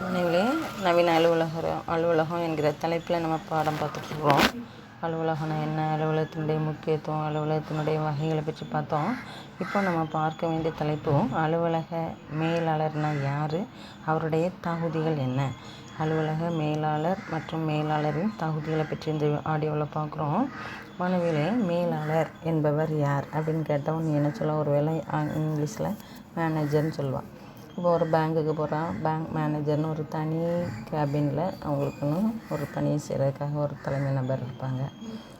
மாணவிகளே நவீன அலுவலகம் அலுவலகம் என்கிற தலைப்பில் நம்ம பாடம் பார்த்துட்ருக்குறோம் அலுவலகம்னா என்ன? அலுவலகத்தினுடைய முக்கியத்துவம் அலுவலகத்தினுடைய வகைகளை பற்றி பார்த்தோம். இப்போ நம்ம பார்க்க வேண்டிய தலைப்பும் அலுவலக மேலாளர்னா யார்? அவருடைய தகுதிகள் என்ன? அலுவலக மேலாளர் மற்றும் மேலாளரின் தகுதிகளை பற்றி இந்த ஆடியோவில் பார்க்குறோம். மாணவிகளே மேலாளர் என்பவர் யார் அப்படின்னு கேட்டவன் நீ என்ன சொல்ல? ஒரு வேளை இங்கிலீஷில் மேனேஜர்னு சொல்லுவான் இப்போ ஒரு பேங்க்குக்கு போகிறான் பேங்க் மேனேஜர்னு ஒரு தனி கேபினில் அவங்களுக்குன்னு ஒரு பணியை செய்கிறதுக்காக ஒரு தலைமை நபர் இருப்பாங்க.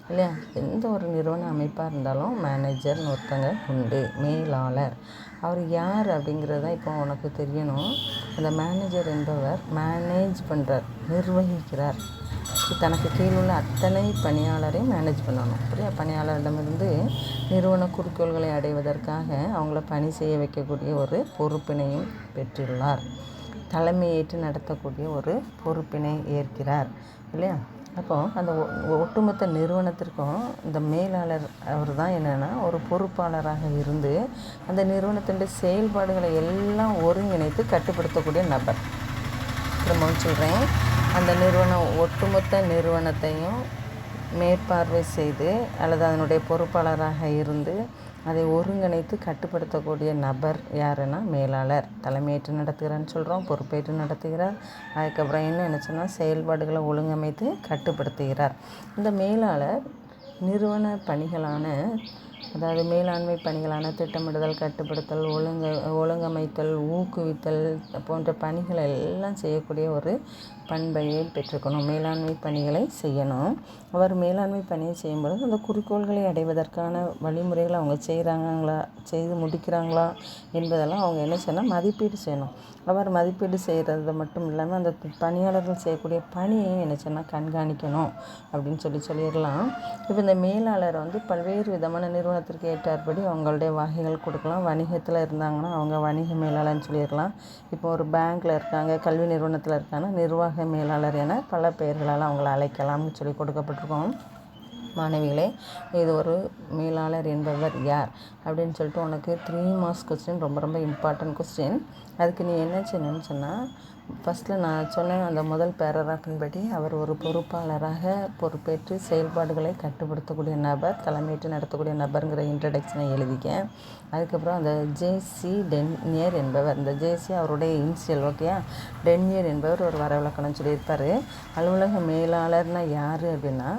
இல்லையா? எந்த ஒரு நிறுவன அமைப்பாக இருந்தாலும் மேனேஜர்னு ஒருத்தங்க உண்டு. மேலாளர். அவர் யார் அப்படிங்கிறத இப்போ உனக்கு தெரியணும். அந்த மேனேஜர் என்பவர் மேனேஜ் பண்ணுறார் நிர்வகிக்கிறார். தனக்கு கீழ் உள்ள அத்தனை பணியாளரையும் மேனேஜ் பண்ணணும். அப்படியா பணியாளரிடமிருந்து நிறுவன குறிக்கோள்களை அடைவதற்காக அவங்கள பணி செய்ய வைக்கக்கூடிய ஒரு பொறுப்பினையும் பெற்றுள்ளார். தலைமையேற்று நடத்தக்கூடிய ஒரு பொறுப்பினை ஏற்கிறார். இல்லையா? அப்போது அந்த ஒ- ஒட்டுமொத்த நிறுவனத்திற்கும் இந்த மேலாளர் அவர் தான் என்னென்னா ஒரு பொறுப்பாளராக இருந்து அந்த நிறுவனத்தினுடைய செயல்பாடுகளை எல்லாம் ஒருங்கிணைத்து கட்டுப்படுத்தக்கூடிய நபர். திரும்பவும் சொல்கிறேன் அந்த நிறுவனம் ஒட்டுமொத்த நிறுவனத்தையும் மேற்பார்வை செய்து அல்லது அதனுடைய பொறுப்பாளராக இருந்து அதை ஒருங்கிணைத்து கட்டுப்படுத்தக்கூடிய நபர் யாருன்னா மேலாளர். தலைமையேற்று நடத்துகிறான்னு சொல்கிறோம் பொறுப்பேற்று நடத்துகிறார். அதுக்கப்புறம் என்ன நினச்சோன்னா செயல்பாடுகளை ஒழுங்கமைத்து கட்டுப்படுத்துகிறார். இந்த மேலாளர் நிறுவன பணிகளான அதாவது மேலாண்மை பணிகளான திட்டமிடுதல் கட்டுப்படுத்தல் ஒழுங்க ஒழுங்கமைத்தல் ஊக்குவித்தல் போன்ற பணிகளை எல்லாம் செய்யக்கூடிய ஒரு பண்பையை பெற்றுக்கணும். மேலாண்மை பணிகளை செய்யணும். அவர் மேலாண்மை பணியை செய்யும்பொழுது அந்த குறிக்கோள்களை அடைவதற்கான வழிமுறைகளை அவங்க செய்கிறாங்களா செய்து முடிக்கிறாங்களா? என்பதெல்லாம் அவங்க என்ன செய்யணும்? மதிப்பீடு செய்யணும். அவர் மதிப்பீடு செய்கிறது மட்டும் இல்லாமல் அந்த பணியாளர்கள் செய்யக்கூடிய பணியை என்ன செய்யணும்? கண்காணிக்கணும் அப்படின்னு சொல்லி சொல்லிடலாம். இப்போ இந்த மேலாளர் வந்து பல்வேறு விதமான நிறுவனத்திற்கு ஏற்றாற்படி அவங்களுடைய வகைகள் கொடுக்கலாம். வணிகத்தில் இருந்தாங்கன்னா அவங்க வணிக மேலாளர்னு சொல்லிடலாம். இப்போ ஒரு பேங்க்கில் இருக்காங்க கல்வி நிறுவனத்தில் இருக்காங்கன்னா நிர்வாக மேலாளர் என பல பெயர்களால் அவங்களை அழைக்கலாம்னு சொல்லி கொடுக்கப்பட்டிருக்கோம். மாணவிகளே இது ஒரு மேலாளர் என்பவர் யார் அப்படின்னு சொல்லிட்டு உனக்கு த்ரீ மார்க்ஸ் கொஸ்டின் ரொம்ப ரொம்ப இம்பார்ட்டன்ட் கொஸ்டின் அதுக்கு நீ என்ன செய்யணும்னு சொன்னால் ஃபஸ்ட்டில் நான் சொன்னேன் அந்த முதல் பேராகிராஃபின் படி அவர் ஒரு பொறுப்பாளராக பொறுப்பேற்று செயல்பாடுகளை கட்டுப்படுத்தக்கூடிய நபர் தலைமையிட்டு நடத்தக்கூடிய நபருங்கிற இன்ட்ரடக்ஷனை எழுதிக்க அதுக்கப்புறம் அந்த ஜேசி டென்னியர் என்பவர் இந்த ஜேசி அவருடைய இன்சியல் ஓகேயா டென்னியர் என்பவர் ஒரு வரவிலக்கணம் சொல்லியிருப்பார். அலுவலக மேலாளர்னால் யார் அப்படின்னா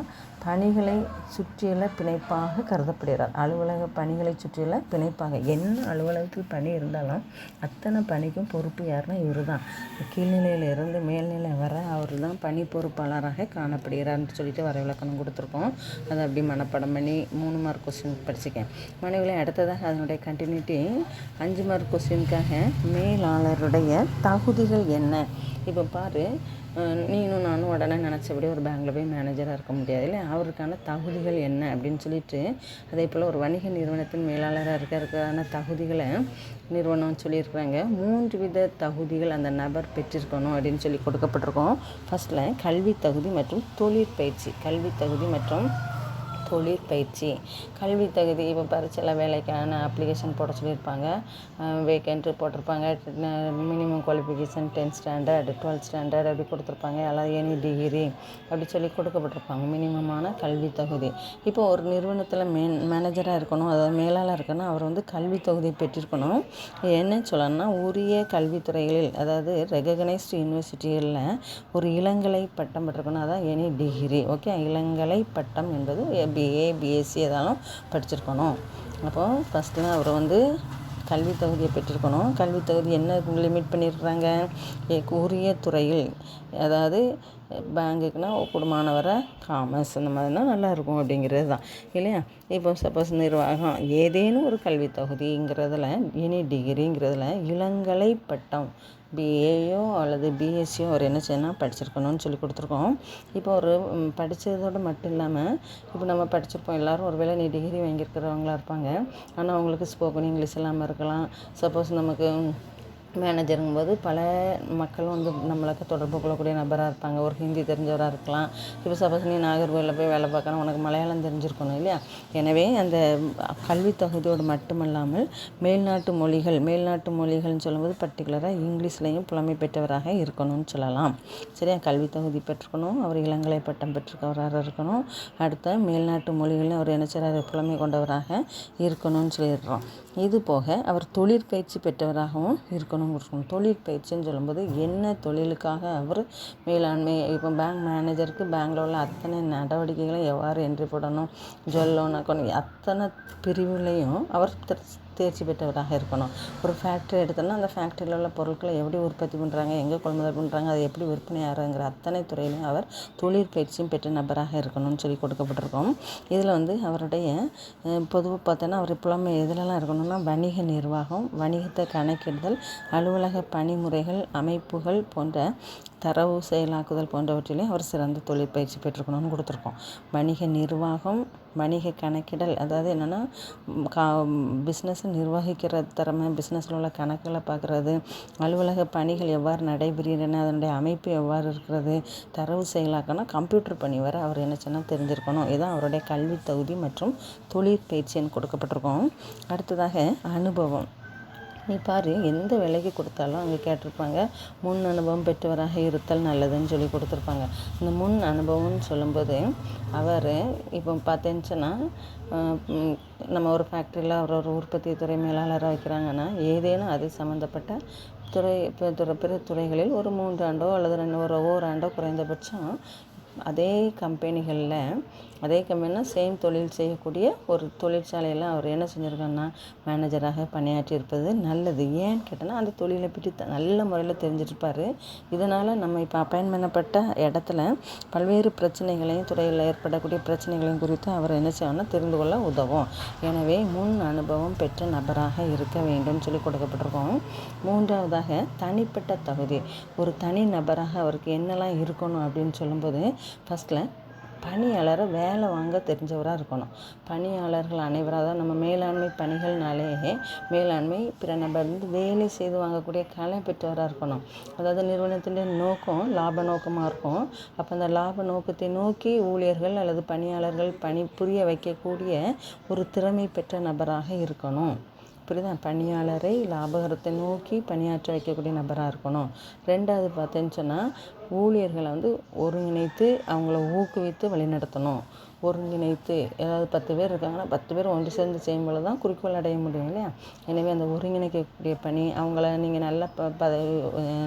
பணிகளை சுற்றியுள்ள பிணைப்பாக கருதப்படுகிறார். அலுவலக பணிகளை சுற்றியுள்ள பிணைப்பாக என்ன அலுவலகத்தில் பணி இருந்தாலும் அத்தனை பணிக்கும் பொறுப்பு யாருன்னா இவர் தான் கீழ்நிலையிலிருந்து மேல்நிலை வர அவர் தான் பணி பொறுப்பாளராக காணப்படுகிறார்னு சொல்லிட்டு வர விளக்கணம் கொடுத்துருக்கோம். அதை அப்படி மனப்பாடம் பண்ணி மூணு மார்க் கொஸ்டின் படிச்சுக்கேன். மனைவிகளை அடுத்ததாக அதனுடைய கண்டினியூட்டி அஞ்சு மார்க் கொஸ்டினுக்காக மேலாளருடைய தகுதிகள் என்ன? இப்போ பாரு நீனும் நானும் உடனே நினச்சபடி ஒரு பேங்கில் போய் மேனேஜராக இருக்க முடியாது இல்லை அவருக்கான தகுதிகள் என்ன அப்படின்னு சொல்லிட்டு அதே போல் ஒரு வணிக நிறுவனத்தின் மேலாளராக இருக்கிறதுக்கான தகுதிகளை நிறுவனம் சொல்லியிருக்கிறாங்க. மூன்று வித தகுதிகள் அந்த நபர் பெற்றிருக்கணும் அப்படின்னு சொல்லி கொடுக்கப்பட்டிருக்கோம். ஃபஸ்ட்டில் கல்வி தகுதி மற்றும் தொழிற்பயிற்சி கல்வி தகுதி மற்றும் தொழிற்பயிற்சி கல்வி தகுதி இப்போ பரீட்சையில் வேலைக்கான அப்ளிகேஷன் போட சொல்லியிருப்பாங்க. வேக்கன்ட்டு போட்டிருப்பாங்க. Minimum qualification tenth standard twelfth standard அப்படி கொடுத்துருப்பாங்க. எல்லாம் எனி டிகிரி அப்படி சொல்லி கொடுக்கப்பட்டிருப்பாங்க. மினிமமான கல்வி தகுதி. இப்போ ஒரு நிறுவனத்தில் மேன் மேனேஜராக இருக்கணும் அதாவது மேலாளர் இருக்கணும் அவர் வந்து கல்வி தகுதி பெற்றிருக்கணும். என்ன சொல்லணும்னா உரிய கல்வித்துறைகளில் அதாவது ரெகக்னைஸ்டு யூனிவர்சிட்டிகளில் ஒரு இளங்கலை பட்டம் பெற்றிருக்கணும். அதான் எனி டிகிரி ஓகே இளங்கலை பட்டம் என்பது பிஏ பிஎஸ்சி அதெல்லாம் படிச்சிருக்கணும். அப்போது ஃபஸ்ட்டில் அவர் வந்து கல்வி தகுதியை பெற்றிருக்கணும். கல்வி தகுதி என்ன லிமிட் பண்ணியிருக்கிறாங்க? உரிய துறையில். அதாவது பேங்குக்குன்னா குடும்பமானவரை காமர்ஸ் அந்த மாதிரினா நல்லாயிருக்கும் அப்படிங்கிறது தான். இல்லையா? இப்போ சப்போஸ் நிர்வாகம் ஏதேனும் ஒரு கல்வி தகுதிங்கிறதுல இனி டிகிரிங்கிறதுல இளங்கலை பட்டம் பிஏயோ அல்லது பிஎஸ்சியோ அவர் என்ன செய்யணும் படிச்சிருக்கணும்னு சொல்லி கொடுத்துருக்கோம். இப்போ ஒரு படித்ததோடு மட்டும் இல்லாமல் இப்போ நம்ம படிச்சிருப்போம். எல்லாரும் ஒருவேளை நீ டிகிரி வாங்கியிருக்கிறவங்களா இருப்பாங்க. ஆனால் அவங்களுக்கு ஸ்போக்கன் இங்கிலீஷ் இல்லாமல் இருக்கலாம். சப்போஸ் நமக்கு மேனேஜருங்கும் போது பல மக்களும் வந்து நம்மளுக்கு தொடர்பு கொள்ளக்கூடிய நபராக இருப்பாங்க. ஒரு ஹிந்தி தெரிஞ்சவராக இருக்கலாம். இப்போ சப்போஸ் நீ நாகர்கோவிலில் போய் வேலை பார்க்கணும் உனக்கு மலையாளம் தெரிஞ்சிருக்கணும் இல்லையா? எனவே அந்த கல்வி தகுதியோடு மட்டுமல்லாமல் மேல்நாட்டு மொழிகள் மேல்நாட்டு மொழிகள்னு சொல்லும்போது பர்டிகுலராக இங்கிலீஷ்லேயும் புலமை பெற்றவராக இருக்கணும்னு சொல்லலாம். சரியா? கல்வி தகுதி பெற்றுக்கணும். அவர் இளங்கலை பட்டம் பெற்றுக்கவராக இருக்கணும். அடுத்த மேல்நாட்டு மொழிகளில் அவர் நினைச்சார் புலமை கொண்டவராக இருக்கணும்னு சொல்லிடுறோம் இது போக அவர் தொழிற்பயிற்சி பெற்றவராகவும் இருக்கணும் இருக்கணும் தொழிற்பயிற்சின்னு சொல்லும்போது என்ன தொழிலுக்காக அவர் மேலாண்மை இப்போ பேங்க் மேனேஜருக்கு பேங்க்கில் உள்ள அத்தனை நடவடிக்கைகளை எவ்வாறு என்ட்ரி போடணும் ஜுவல் லோன் அக்கௌண்ட் அத்தனை பிரிவுலேயும் அவர் தேர்ச்சி பெற்றவராக இருக்கணும். ஒரு ஃபேக்ட்ரி எடுத்தோம்னா அந்த ஃபேக்ட்ரியில் உள்ள பொருட்களை எப்படி உற்பத்தி பண்ணுறாங்க எங்கே கொள்முதல் பண்ணுறாங்க அது எப்படி விற்பனை ஆகிறாங்கிற அத்தனை துறையிலையும் அவர் தொழிற்பயிற்சியும் பெற்ற நபராக இருக்கணும்னு சொல்லி கொடுக்கப்பட்டிருக்கோம். இதில் வந்து அவருடைய பொதுவாக பார்த்தோன்னா அவர் புலமை எதுலலாம் இருக்கணும்னா வணிக நிர்வாகம் வணிகத்தை கணக்கிடுதல் அலுவலக பணிமுறைகள் அமைப்புகள் போன்ற தரவு செயலாக்குதல் போன்றவற்றிலையும் அவர் சிறந்த தொழிற்பயிற்சி பெற்றுக்கணும்னு கொடுத்துருக்கோம். வணிக நிர்வாகம் வணிக கணக்கிடல் அதாவது என்னென்னா கா பிஸ்னஸை நிர்வகிக்கிற திறமை பிஸ்னஸில் உள்ள கணக்குகளை பார்க்குறது அலுவலக பணிகள் எவ்வாறு நடைபெறுகின்றன அதனுடைய அமைப்பு எவ்வாறு இருக்கிறது தரவு செயலாக்கனா கம்ப்யூட்டர் பணி வர அவர் என்ன சொன்னால் தெரிஞ்சிருக்கணும். இதுதான் அவருடைய கல்வி தகுதி மற்றும் தொழிற்பயிற்சின்னு கொடுக்கப்பட்டிருக்கோம். அடுத்ததாக அனுபவம். நீ பாரு எந்த விலைக்கு கொடுத்தாலும் அங்கே கேட்டிருப்பாங்க முன் அனுபவம் பெற்றவராக இருத்தல் நல்லதுன்னு சொல்லி கொடுத்துருப்பாங்க. இந்த முன் அனுபவம்னு சொல்லும்போது அவர் இப்போ பார்த்தேன்னு நம்ம ஒரு ஃபேக்ட்ரியில் அவர் ஒரு உற்பத்தி துறை மேலாளராக வைக்கிறாங்கன்னா ஏதேனும் அது சம்மந்தப்பட்ட துறை துறை பிற துறைகளில் ஒரு மூன்று ஆண்டோ அல்லது ரெண்டு ஒரு ஓராண்டோ குறைந்தபட்சம் அதே கம்பெனிகளில் அதே கம்பெனினா சேம் தொழில் செய்யக்கூடிய ஒரு தொழிற்சாலையில் அவர் என்ன செஞ்சுருக்காருன்னா மேனேஜராக பணியாற்றி இருப்பது நல்லது. ஏன்னு கேட்டோன்னா அந்த தொழிலை பற்றி த நல்ல முறையில் தெரிஞ்சிருப்பார். இதனால் நம்ம இப்போ அப்பாயின் பண்ணப்பட்ட இடத்துல பல்வேறு பிரச்சனைகளையும் துறையில் ஏற்படக்கூடிய பிரச்சனைகளையும் குறித்து அவர் என்ன செய்யணும்னா தெரிந்து கொள்ள உதவும். எனவே முன் அனுபவம் பெற்ற நபராக இருக்க வேண்டும் சொல்லி கொடுக்கப்பட்டிருக்கோம். மூன்றாவதாக தனிப்பட்ட தகுதி. ஒரு தனி நபராக அவருக்கு என்னெல்லாம் இருக்கணும் அப்படின்னு சொல்லும்போது ஃபஸ்ட்டில் பணியாளரை வேலை வாங்க தெரிஞ்சவராக இருக்கணும். பணியாளர்கள் அனைவராக தான் நம்ம மேலாண்மை பணிகள்னாலே மேலாண்மை பிற நபர் வந்து வேலை செய்து வாங்கக்கூடிய கலை பெற்றவராக இருக்கணும். அதாவது நிறுவனத்தின் நோக்கம் லாப நோக்கமாக இருக்கும். அப்போ அந்த லாப நோக்கத்தை நோக்கி ஊழியர்கள் அல்லது பணியாளர்கள் பணி புரிய வைக்கக்கூடிய ஒரு திறமை பெற்ற நபராக இருக்கணும். புரியுதா பணியாளரை லாபகரத்தை நோக்கி பணியாற்ற வைக்கக்கூடிய நபராக இருக்கணும். ரெண்டாவது பார்த்தேன்னு சொன்னால் ஊழியர்களை வந்து ஒருங்கிணைத்து அவங்கள ஊக்குவித்து வழிநடத்தணும். ஒருங்கிணைத்து ஏதாவது பத்து பேர் இருக்காங்கன்னா பத்து பேர் ஒன்று சேர்ந்து செய்யும்போது தான் குறிக்கோள் அடைய முடியும் இல்லையா? எனவே அந்த ஒருங்கிணைக்கக்கூடிய பணி அவங்கள நீங்கள் நல்ல ப பதவி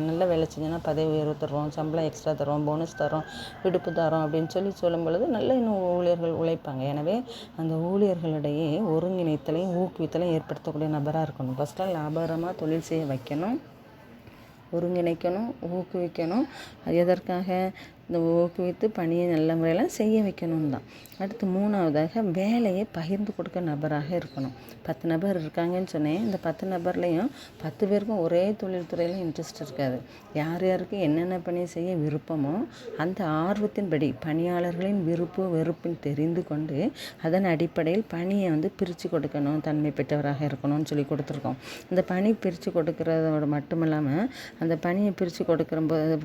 நல்ல வேலை செஞ்சோன்னா பதவி உயர்வு தருவோம் சம்பளம் எக்ஸ்ட்ரா தரோம் போனஸ் தரோம் விடுப்பு தரோம் அப்படின்னு சொல்லி சொல்லும் பொழுது நல்ல இன்னும் ஊழியர்கள் உழைப்பாங்க. எனவே அந்த ஊழியர்களிடையே ஒருங்கிணைத்தலையும் ஊக்குவித்தலையும் ஏற்படுத்தக்கூடிய நபராக இருக்கணும். ஃபஸ்ட்டாக லாபகரமாக தொழில் செய்ய வைக்கணும் ஒருங்கிணைக்கணும் ஊக்குவிக்கணும். எதற்காக? இந்த ஊக்குவித்து பணியை நல்ல முறையில் செய்ய வைக்கணும் தான். அடுத்து மூணாவதாக வேலையை பகிர்ந்து கொடுக்க நபராக இருக்கணும். பத்து நபர் இருக்காங்கன்னு சொன்னேன். இந்த பத்து நபர்லேயும் பத்து பேருக்கும் ஒரே தொழில்துறையில் இன்ட்ரெஸ்ட் இருக்காது. யார் யாருக்கு என்னென்ன பணி செய்ய விருப்பமோ அந்த ஆர்வத்தின்படி பணியாளர்களின் விருப்பு வெறுப்புன்னு தெரிந்து கொண்டு அதன் அடிப்படையில் பணியை வந்து பிரித்து கொடுக்கணும். தன்மை பெற்றவராக இருக்கணும்னு சொல்லி கொடுத்துருக்கோம். இந்த பணி பிரித்து கொடுக்கறதோட மட்டும் இல்லாமல் அந்த பணியை பிரித்து கொடுக்குற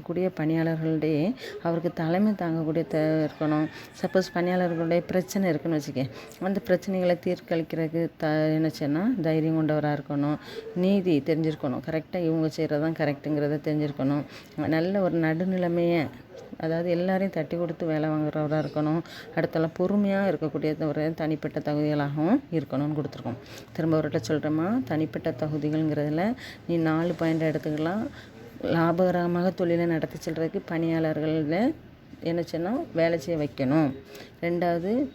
கூடிய பணியாளர்களுடைய அவருக்கு தலைமை தாங்கக்கூடிய தேவை இருக்கணும். சப்போஸ் பணியாளர்களுடைய பிரச்சனை இருக்குன்னு வச்சுக்கேன். அந்த பிரச்சனைகளை தீர்க்களிக்கிறதுக்கு த என்னச்சேன்னா தைரியம் கொண்டவராக இருக்கணும். நீதி தெரிஞ்சிருக்கணும். கரெக்டாக இவங்க செய்கிறது தான் கரெக்டுங்கிறத தெரிஞ்சிருக்கணும். நல்ல ஒரு நடுநிலைமையை அதாவது எல்லாரையும் தட்டி கொடுத்து வேலை வாங்குறவராக இருக்கணும். அடுத்தெல்லாம் பொறுமையாக இருக்கக்கூடிய ஒரு தனிப்பட்ட தகுதிகளாகவும் இருக்கணும்னு கொடுத்துருக்கோம். திரும்ப அவர்கிட்ட சொல்கிறோமா தனிப்பட்ட தகுதிகள்ங்கிறதுல நீ நாலு பாயிண்ட் எடுத்துக்கலாம். லாபகரமாக தொழிலை நடத்தி செல்றதுக்கு பணியாளர்களில் என்ன செய்யணும்? வேலை செய்ய வைக்கணும். ரெண்டாவது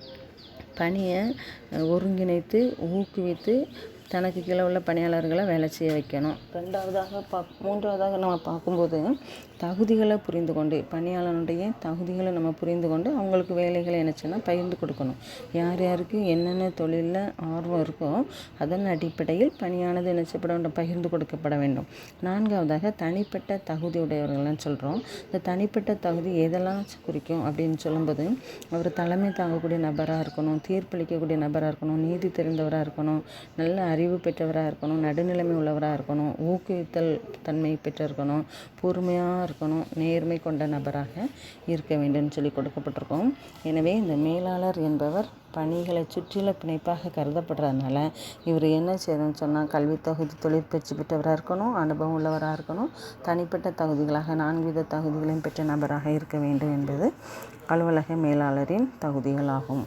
பணியை ஒருங்கிணைத்து ஊக்குவித்து தனக்கு கீழே உள்ள பணியாளர்களை வேலை செய்ய வைக்கணும். ரெண்டாவதாக பா மூன்றாவதாக நம்ம பார்க்கும்போது தகுதிகளை புரிந்து கொண்டு பணியாளனுடைய தகுதிகளை நம்ம புரிந்து கொண்டு அவங்களுக்கு வேலைகளை என்னச்சுன்னா பகிர்ந்து கொடுக்கணும். யார் யாருக்கு என்னென்ன தொழிலில் ஆர்வம் இருக்கோ அதன் அடிப்படையில் பணியானது என்னச்சப்பட வேண்டும் பகிர்ந்து கொடுக்கப்பட வேண்டும். நான்காவதாக தனிப்பட்ட தகுதி உடையவர்கள்னு சொல்கிறோம் இந்த தனிப்பட்ட தகுதி எதெல்லாம் குறிக்கும் அப்படின்னு சொல்லும்போது அவர் தலைமை தாங்கக்கூடிய நபராக இருக்கணும் தீர்ப்பளிக்கக்கூடிய நபராக இருக்கணும் நீதி தெரிந்தவராக இருக்கணும் நல்ல அறிவு அறிவு பெற்றவராக இருக்கணும் நடுநிலைமை உள்ளவராக இருக்கணும் ஊக்குவித்தல் தன்மை பெற்றிருக்கணும் பொறுமையாக இருக்கணும் நேர்மை கொண்ட நபராக இருக்க வேண்டும்னு சொல்லி கொடுக்கப்பட்டிருக்கோம். எனவே இந்த மேலாளர் என்பவர் பணிகளை சுற்றில பிணைப்பாக கருதப்படுறதுனால இவர் என்ன செய்யணும்னு சொன்னால் கல்வி தகுதி தொழிற்பயிற்சி பெற்றவராக இருக்கணும் அனுபவம் உள்ளவராக இருக்கணும் தனிப்பட்ட தகுதிகளாக நான்கு வித தகுதிகளையும் பெற்ற நபராக இருக்க வேண்டும் என்பது அலுவலக மேலாளரின் தகுதிகளாகும்.